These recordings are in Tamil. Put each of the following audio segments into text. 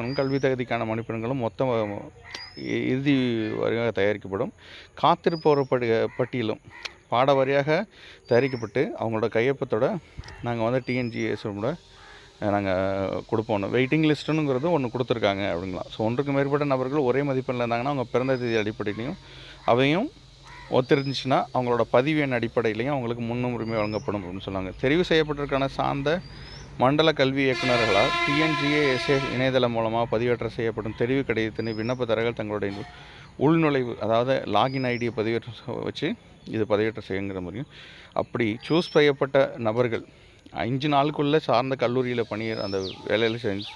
மதிப்பெண்கள் கல்வி தகுதிக்கான மதிப்பெண்களும் மொத்தம் இ- இறுதி வரையாக தயாரிக்கப்படும். காத்திருப்பவர் படி பட்டியலும் பாட வரியாக தயாரிக்கப்பட்டு அவங்களோட கையொப்பத்தோட நாங்கள் வந்து டிஎன்ஜிஎஸோட நாங்கள் கொடுப்போம். வெயிட்டிங் லிஸ்ட்டுங்கிறது ஒன்று கொடுத்துருக்காங்க அப்படிங்களா. ஸோ ஒன்றுக்கு மேற்பட்ட நபர்கள் ஒரே மதிப்பெண்ணில் இருந்தாங்கன்னா அவங்க பிறந்த தேதி அடிப்படையிலையும் அவையும் ஒத்திருந்துச்சுன்னா அவங்களோட பதிவு எண் அடிப்படையிலையும் அவங்களுக்கு முன்னுரிமை வழங்கப்படும் அப்படின்னு சொன்னாங்க தெரிவு செய்யப்பட்டிருக்கான சார்ந்த மண்டல கல்வி இயக்குநர்களால் டிஎன்ஜிஏஎஸ்ஏ இணையதளம் மூலமாக பதிவேற்றம் செய்யப்படும் தெரிவு கடிதத்தினை விண்ணப்பதாரர்கள் தங்களுடைய உள்நுழைவு அதாவது லாகின் ஐடியை பதிவேற்றம் வச்சு இது பதிவேற்றம் செய்யுங்கிற முடியும் அப்படி சூஸ் செய்யப்பட்ட நபர்கள் அஞ்சு நாளுக்குள்ளே சார்ந்த கல்லூரியில் பணி அந்த வேலையில் செஞ்சு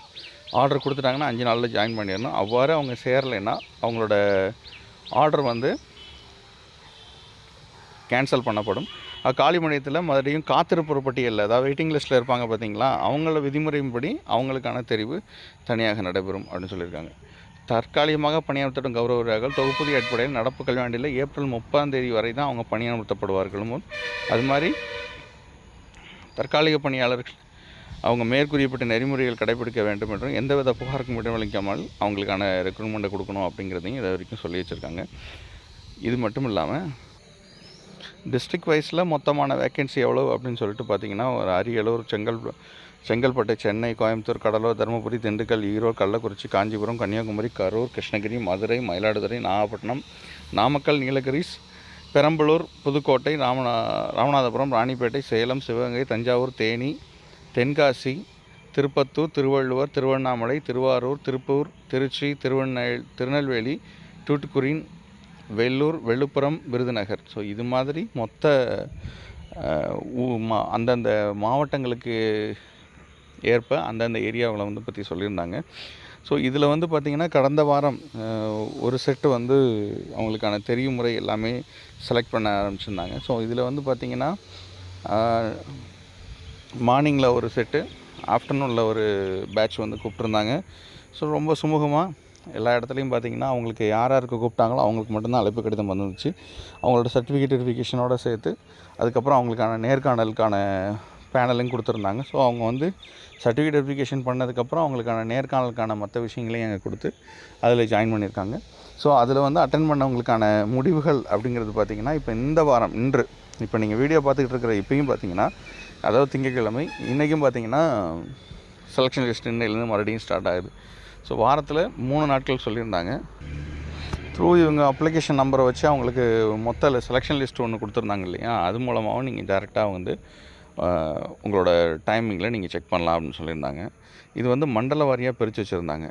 ஆர்டர் கொடுத்துட்டாங்கன்னா அஞ்சு நாளில் ஜாயின் பண்ணிடணும். அவ்வாறு அவங்க சேரலைன்னா அவங்களோட ஆர்டர் வந்து கேன்சல் பண்ணப்படும். காலி மணியத்தில் மறுபடியும் காத்திருப்பு பட்டியலில் அதாவது வெயிட்டிங் லிஸ்ட்டில் இருப்பாங்க பார்த்தீங்களா அவங்கள விதிமுறையின்படி அவங்களுக்கான தெரிவு தனியாக நடைபெறும் அப்படின்னு சொல்லியிருக்காங்க. தற்காலிகமாக பணியமர்த்தப்படும் கௌரவர்கள் தொகுப்பூதி அடிப்படையில் நடப்பு கல்வியாண்டில் ஏப்ரல் முப்பதாம் தேதி வரை தான் அவங்க பணியமர்த்தப்படுவார்களும் அது மாதிரி தற்காலிக பணியாளர்கள் அவங்க மேற்கூறியப்பட்ட நெறிமுறைகள் கடைபிடிக்க வேண்டும் என்றும் எந்தவித புகாருக்கும் இடமளிக்காமல் அவங்களுக்கான ரெக்ரூட்மெண்ட்டை கொடுக்கணும் அப்படிங்கிறதையும் இதை வரைக்கும் சொல்லி வச்சுருக்காங்க. இது மட்டும் இல்லாமல் டிஸ்ட்ரிக்ட் வைஸில் மொத்தமான வேக்கன்சி எவ்வளோ அப்படின்னு சொல்லிட்டு பார்த்தீங்கன்னா ஒரு அரியலூர் செங்கல் செங்கல்பட்டு சென்னை கோயம்புத்தூர் கடலூர் தருமபுரி திண்டுக்கல் ஈரோடு கள்ளக்குறிச்சி காஞ்சிபுரம் கன்னியாகுமரி கரூர் கிருஷ்ணகிரி மதுரை மயிலாடுதுறை நாகப்பட்டினம் நாமக்கல் நீலகிரிஸ் பெரம்பலூர் புதுக்கோட்டை ராமநா ராமநாதபுரம் ராணிப்பேட்டை சேலம் சிவகங்கை தஞ்சாவூர் தேனி தென்காசி திருப்பத்தூர் திருவள்ளுவர் திருவண்ணாமலை திருவாரூர் திருப்பூர் திருச்சி திருவண்ண திருநெல்வேலி தூத்துக்குடி வெள்ளூர் விழுப்புரம் விருதுநகர். ஸோ இது மாதிரி மொத்த ஊ- மா- அந்தந்த மாவட்டங்களுக்கு ஏற்ப அந்தந்த ஏரியாவில் வந்து பற்றி சொல்லியிருந்தாங்க. ஸோ இதில் வந்து பார்த்திங்கன்னா கடந்த வாரம் ஒரு செட்டு வந்து அவங்களுக்கான தெரியும் முறை எல்லாமே செலக்ட் பண்ண ஆரம்பிச்சிருந்தாங்க. ஸோ இதில் வந்து பார்த்திங்கன்னா மார்னிங்கில் ஒரு செட்டு ஆஃப்டர்நூனில் ஒரு பேட்ச் வந்து கூப்பிட்ருந்தாங்க ஸோ ரொம்ப சுமூகமாக எல்லா இடத்துலையும் பார்த்தீங்கன்னா அவங்களுக்கு யார் யாருக்கு கூப்பிட்டாங்களோ அவங்களுக்கு மட்டும்தான் அழைப்பு கடிதம் வந்துருந்துச்சு. அவங்களோட சர்டிஃபிகேட் வெரிஃபிகேஷனோடு சேர்த்து அதுக்கப்புறம் அவங்களுக்கான நேர்காணலுக்கான பேனலையும் கொடுத்துருந்தாங்க. ஸோ அவங்க வந்து சர்டிஃபிகேட் வெரிஃபிகேஷன் பண்ணதுக்கப்புறம் அவங்களுக்கான நேர்காணலுக்கான மற்ற விஷயங்களையும் அங்கே கொடுத்து அதில் ஜாயின் பண்ணியிருக்காங்க. ஸோ அதில் வந்து அட்டன் பண்ணவங்களுக்கான முடிவுகள் அப்படிங்கிறது பார்த்திங்கன்னா இப்போ இந்த வாரம் இன்று. இப்போ நீங்கள் வீடியோ பார்த்துக்கிட்டு இருக்கிற இப்பயும் பார்த்தீங்கன்னா அதாவது திங்கட்கிழமை இன்றைக்கும் பார்த்தீங்கன்னா செலெக்ஷன் லிஸ்ட் இன்னையிலேருந்து மறுபடியும் ஸ்டார்ட் ஆகுது. ஸோ வாரத்தில் மூணு நாட்கள் சொல்லியிருந்தாங்க. த்ரூ இவங்க அப்ளிகேஷன் நம்பரை வச்சு அவங்களுக்கு மொத்த செலெக்ஷன் லிஸ்ட் ஒன்று கொடுத்துருந்தாங்க இல்லையா? அது மூலமாகவும் நீங்கள் டேரெக்டாக வந்து உங்களோட டைமிங்கில் நீங்கள் செக் பண்ணலாம் அப்படின்னு சொல்லியிருந்தாங்க. இது வந்து மண்டல வாரியாக பிரித்து வச்சுருந்தாங்க.